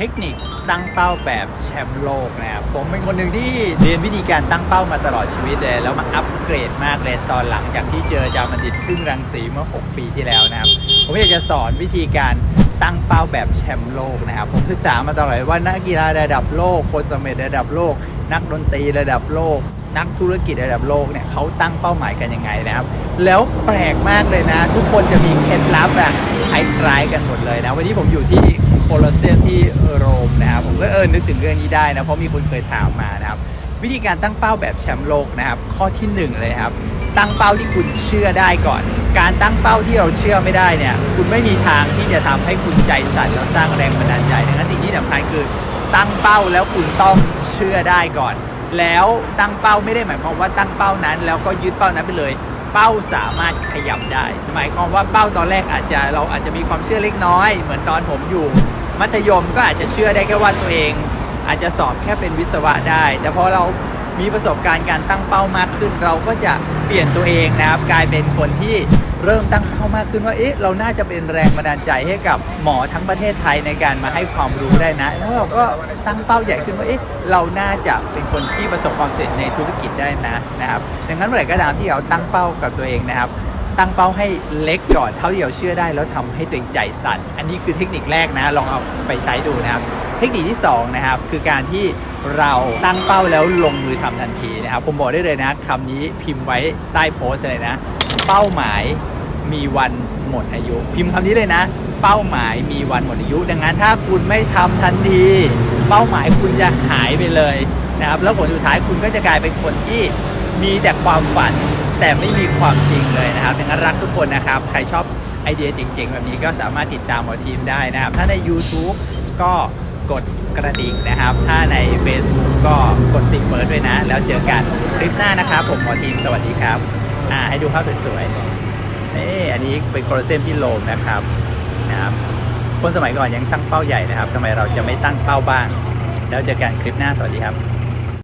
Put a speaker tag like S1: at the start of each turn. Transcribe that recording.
S1: เทคนิคตั้งเป้าแบบแชมป์โลกนะครับผมเป็นคนหนึ่งที่เรียนวิธีการตั้งเป้ามาตลอดชีวิตเลย แล้วมาอัปเกรดมากเลยตอนหลังจากที่เจอจามันดิตพึ่งรังสีเมื่อ 6 ปีที่แล้วนะครับ ผมอยากจะสอนวิธีการตั้งเป้าแบบแชมป์โลกนะครับ ผมศึกษามาตลอดว่านักกีฬาระดับโลก คนสำเร็จระดับโลก นักดนตรีระดับโลก นักธุรกิจระดับโลกเนี่ยเขาตั้งเป้าหมายกันยังไงนะครับ แล้วแปลกมากเลยนะ ทุกคนจะมีเคล็ดลับอะคล้ายๆกันหมดเลยนะ วันนี้ผมอยู่ที่โคลอสเซียมที่โรมนะครับผมก็เออนึกถึงเรื่องนี้ได้นะเพราะมีคนเคยถามมานะครับ วิธีการตั้งเป้าแบบแชมป์โลกนะครับ ข้อที่หนึ่งเลยครับ ตั้งเป้าที่คุณเชื่อได้ก่อน การตั้งเป้าที่เราเชื่อไม่ได้เนี่ย คุณไม่มีทางที่จะทำให้คุณใจสั่นแล้วสร้างแรงบันดาลใจดังนั้นสิ่งที่สำคัญคือ ตั้งเป้าแล้วคุณต้องเชื่อได้ก่อน แล้วตั้งเป้าไม่ได้หมายความว่าตั้งเป้านั้น แล้วก็ยึดเป้านั้นไปเลยเป้าสามารถขยับได้ หมายความว่าเป้าตอนแรกอาจจะเราอาจจะมีความเชื่อเล็กน้อย เหมือนตอนผมอยู่ มัธยมก็อาจจะเชื่อได้แค่ว่าตัวเอง อาจจะสอบแค่เป็นวิศวะได้ แต่พอเรามีประสบการณ์การตั้งเป้ามากขึ้น เราก็จะเปลี่ยนตัวเองนะครับ กลายเป็นคนที่เริ่มตั้งเป้ามากขึ้นว่าเอ๊ะเราน่าจะเป็นแรงบันดาลใจให้กับหมอทั้งประเทศไทยในการมาให้ความรู้ได้นะ แล้วเราก็ตั้งเป้าใหญ่ขึ้นว่าเอ๊ะเราน่าจะเป็นคนที่ประสบความสำเร็จในธุรกิจได้นะนะครับดังนั้นเมื่อไหร่ก็ตามที่เราตั้งเป้ากับตัวเองนะครับตั้งเป้าให้เล็กก่อนเท่าที่เราเชื่อได้แล้วทำให้ตัวเองใจสั่น อันนี้คือเทคนิคแรกนะ ลองเอาไปใช้ดูนะครับ เทคนิคที่สองนะครับคือการที่เราตั้งเป้าแล้วลงมือทำทันทีนะครับผมบอกได้เลยนะคำนี้พิมพ์ไว้ใต้โพสต์เลยนะ เป้าหมายมีวันหมดอายุ พิมพ์คำนี้เลยนะ เป้าหมายมีวันหมดอายุ ดังนั้นถ้าคุณไม่ทำทันที เป้าหมายคุณจะหายไปเลยนะครับแล้วผลสุดท้ายคุณก็จะกลายเป็นคนที่มีแต่ความฝันแต่ไม่มีความจริงเลยนะครับดังนั้นรักทุกคนนะครับ ใครชอบไอเดียเจ๋งๆ แบบนี้ก็สามารถติดตามหมอทีมได้นะครับ ถ้าใน YouTube ก็ กดกระดิ่งนะครับ ถ้าใน Facebook ก็กดสิ่งเปิดด้วยนะ แล้วเจอกันคลิปหน้านะครับ ผมหมอทีมสวัสดีครับ อ่าให้ดูภาพสวยๆนี่อันนี้เป็นโคลเซียมที่โลมนะครับนะครับ คนสมัยก่อนยังตั้งเป้าใหญ่นะครับทำไมเราจะไม่ตั้งเป้าบ้าง แล้วเจอกันคลิปหน้าสวัสดีครับ